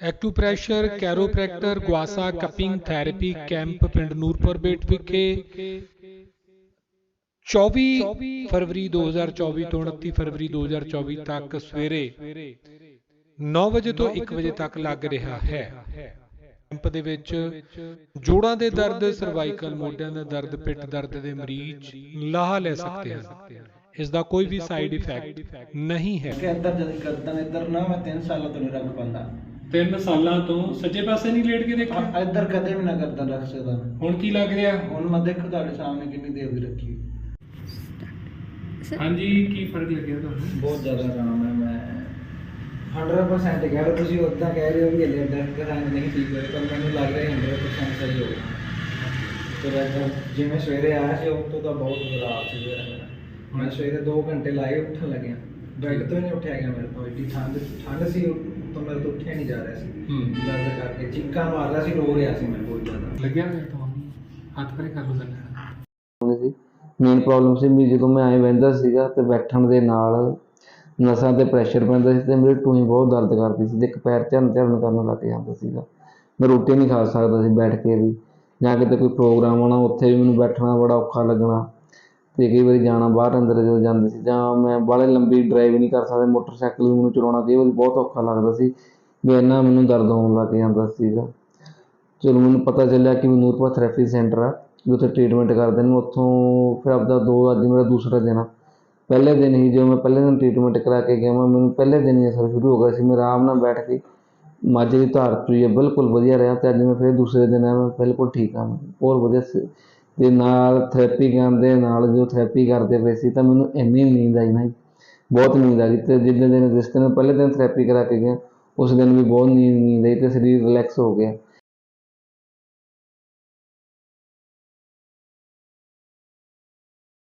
Acupressure chiropractor gua sha cupping therapy camp ਪਿੰਡ ਨੂਰਪੁਰ ਬੇਟ ਵਿਖੇ 24 ਫਰਵਰੀ 2024 ਤੋਂ 29 ਫਰਵਰੀ 2024 ਤੱਕ ਸਵੇਰੇ 9 ਵਜੇ ਤੋਂ 1 ਵਜੇ ਤੱਕ ਲੱਗ ਰਿਹਾ ਹੈ ਕੈਂਪ ਦੇ ਵਿੱਚ ਜੋੜਾਂ ਦੇ ਦਰਦ ਸਰਵਾਈਕਲ ਮੋਢਿਆਂ ਦਾ ਦਰਦ ਪਿੱਠ ਦਰਦ ਦੇ ਮਰੀਜ਼ ਲਾਹਾ ਲੈ ਸਕਦੇ ਹਨ ਇਸ ਦਾ ਕੋਈ ਵੀ ਸਾਈਡ ਇਫੈਕਟ ਨਹੀਂ ਹੈ ਕਿ ਇੱਧਰ ਜਦ ਕਰਦਾ ਇੱਧਰ ਨਾ ਮੈਂ 3 ਸਾਲਾਂ ਤੋਂ ਨਹੀਂ ਰੱਖ ਤਿੰਨ ਸਾਲਾਂ ਤੋਂ ਸੱਜੇ ਪਾਸੇ ਨਹੀਂ ਲੇਟ ਕੇ ਦੇਖਿਆ? ਆ- ਇੱਧਰ ਕਦੇ ਵੀ ਨਾ ਕਰਦਾ ਰੱਖ ਸਕਦਾ ਹੁਣ ਕੀ ਲੱਗ ਰਿਹਾ? ਹੁਣ ਮੈਂ ਦੇਖੋ ਤੁਹਾਡੇ ਸਾਹਮਣੇ ਕਿੰਨੀ ਦੇਰ ਦੀ ਰੱਖੀ ਹਾਂਜੀ ਕੀ ਫ਼ਰਕ ਲੱਗਿਆ ਤੁਹਾਨੂੰ? ਬਹੁਤ ਜ਼ਿਆਦਾ ਆਰਾਮ ਹੈ ਮੈਂ 100% ਕਹਿ ਰਹੇ ਤੁਸੀਂ ਉਦਾਂ ਕਹਿ ਰਹੇ ਹੋ ਵੀ ਹਲੇ ਦਰਦ ਕਰਾਂਗੇ ਨਹੀਂ ਠੀਕ ਹੋਏ ਪਰ ਮੈਨੂੰ ਲੱਗ ਰਿਹਾ 100% ਸਹੀ ਹੋ ਗਿਆ। ਤੇ ਵੈਸੇ ਜਿਵੇਂ ਸਵੇਰੇ ਆਇਆ ਸੀ ਉਸ ਤੋਂ ਤਾਂ ਬਹੁਤ ਬੁਰਾ ਹਾਲ ਸੀ ਮੇਰਾ। ਮੈਂ ਸਵੇਰੇ 2 ਘੰਟੇ ਲਾਏ ਉੱਠਣ ਲੱਗਿਆ। ਬੈੱਡ ਤੋਂ ਹੀ। ਨਹੀਂ ਉੱਠਿਆ ਗਿਆ ਮੇਰੇ ਤੋਂ ਏਡੀ ਠੰਡ ਠੰਡ ਸੀ ਤਾਂ ਮੇਰੇ ਤੋਂ ਉੱਠਿਆ ਨਹੀਂ ਜਾ ਰਿਹਾ ਸੀ। ਹੂੰ। ਦਰਦ ਕਰਕੇ ਚੀਕਾਂ ਮਾਰਦਾ ਸੀ ਰੋ ਰਿਹਾ ਸੀ ਮੈਂ ਬਹੁਤ ਜ਼ਿਆਦਾ। ਲੱਗਿਆ ਹੋਇਆ ਤੁਹਾਨੂੰ ਹੱਥ ਪਰੇ ਕਰ ਲਓ ਹੋਣੀ ਸੀ ਮੇਨ ਪ੍ਰੋਬਲਮ ਸੀ ਵੀ ਜਦੋਂ ਮੈਂ ਐਂ ਬਹਿੰਦਾ ਸੀਗਾ ਤੇ ਬੈਠਣ ਦੇ ਨਾਲ ਨਸਾਂ ਤੇ ਪ੍ਰੈਸ਼ਰ ਪੈਂਦਾ ਸੀ ਤੇ ਮੇਰੇ ਟੂਈ ਬਹੁਤ ਦਰਦ ਕਰਦੀ ਸੀ ਤੇ ਇੱਕ ਪੈਰ ਝਰਨ ਝਰਨ ਕਰਨ ਲੱਗ ਜਾਂਦਾ ਸੀਗਾ। ਮੈਂ ਰੋਟੀ ਨਹੀਂ ਖਾ ਸਕਦਾ ਸੀ ਬੈਠ ਕੇ ਵੀ। ਜਾਂ ਕਿਤੇ ਕੋਈ ਪ੍ਰੋਗਰਾਮ ਆਉਣਾ ਉੱਥੇ ਵੀ ਮੈਨੂੰ ਬੈਠਣਾ ਬੜਾ ਔਖਾ ਲੱਗਣਾ। ਅਤੇ ਕਈ ਵਾਰੀ ਜਾਣਾ ਬਾਹਰ ਅੰਦਰ ਜਦੋਂ ਜਾਂਦੇ ਸੀ, ਜਾਂ ਮੈਂ ਬਾਹਲੇ ਲੰਬੀ ਡਰਾਈਵ ਨਹੀਂ ਕਰ ਸਕਦਾ, ਮੋਟਰਸਾਈਕਲ ਵੀ ਮੈਨੂੰ ਚਲਾਉਣਾ ਕਈ ਵਾਰੀ ਬਹੁਤ ਔਖਾ ਲੱਗਦਾ ਸੀ, ਵੀ ਇੰਨਾ ਮੈਨੂੰ ਦਰਦ ਹੋਣ ਲੱਗ ਜਾਂਦਾ ਸੀਗਾ। ਚਲੋ ਮੈਨੂੰ ਪਤਾ ਚੱਲਿਆ ਕਿ ਨੂਰਪੁਰ ਥੈਰੇਪੀ ਸੈਂਟਰ ਆ, ਵੀ ਉੱਥੇ ਟ੍ਰੀਟਮੈਂਟ ਕਰਦੇ ਨੇ, ਉੱਥੋਂ ਫਿਰ ਆਪਦਾ ਦੋ ਅੱਜ ਮੇਰਾ ਦੂਸਰਾ ਦਿਨ ਆ। ਪਹਿਲੇ ਦਿਨ ਹੀ ਜਦੋਂ ਮੈਂ ਪਹਿਲੇ ਦਿਨ ਟ੍ਰੀਟਮੈਂਟ ਕਰਾ ਕੇ ਗਿਆ ਮੈਂ ਮੈਨੂੰ ਪਹਿਲੇ ਦਿਨ ਹੀ ਅਸਰ ਸ਼ੁਰੂ ਹੋ ਗਿਆ ਸੀ, ਮੈਂ ਆਰਾਮ ਨਾਲ ਬੈਠ ਕੇ ਮਾਝੇ ਦੀ ਧਾਰ ਪਈ ਹੈ ਬਿਲਕੁਲ ਵਧੀਆ ਰਿਹਾ ਅਤੇ ਅੱਜ ਮੈਂ ਫਿਰ ਦੂਸਰੇ ਦਿਨ ਆ ਮੈਂ ਬਿਲਕੁਲ ਠੀਕ ਹਾਂ ਮੈਂ ਬਹੁਤ ਵਧੀਆ ਸੀ ਤੇ ਨਾਲ ਥੈਰੇਪੀ ਕਰਨ ਦੇ ਨਾਲ ਜੋ ਥੈਰੇਪੀ ਕਰਦੇ ਪਏ ਸੀ, ਤਾਂ ਮੈਨੂੰ ਇੰਨੀ ਨੀਂਦ ਆਈ ਨਾ ਬਹੁਤ ਨੀਂਦ ਆ ਗਈ ਤੇ ਜਿੱਦਾਂ ਦਿਨ, ਜਿਸ ਦਿਨ ਪਹਿਲੇ ਦਿਨ ਥੈਰੇਪੀ ਕਰਾ ਕੇ ਗਿਆ, ਉਸ ਦਿਨ ਵੀ ਬਹੁਤ ਨੀਂਦ ਨੀਂਦ ਆਈ ਤੇ ਸਰੀਰ ਰਿਲੈਕਸ ਹੋ ਗਿਆ।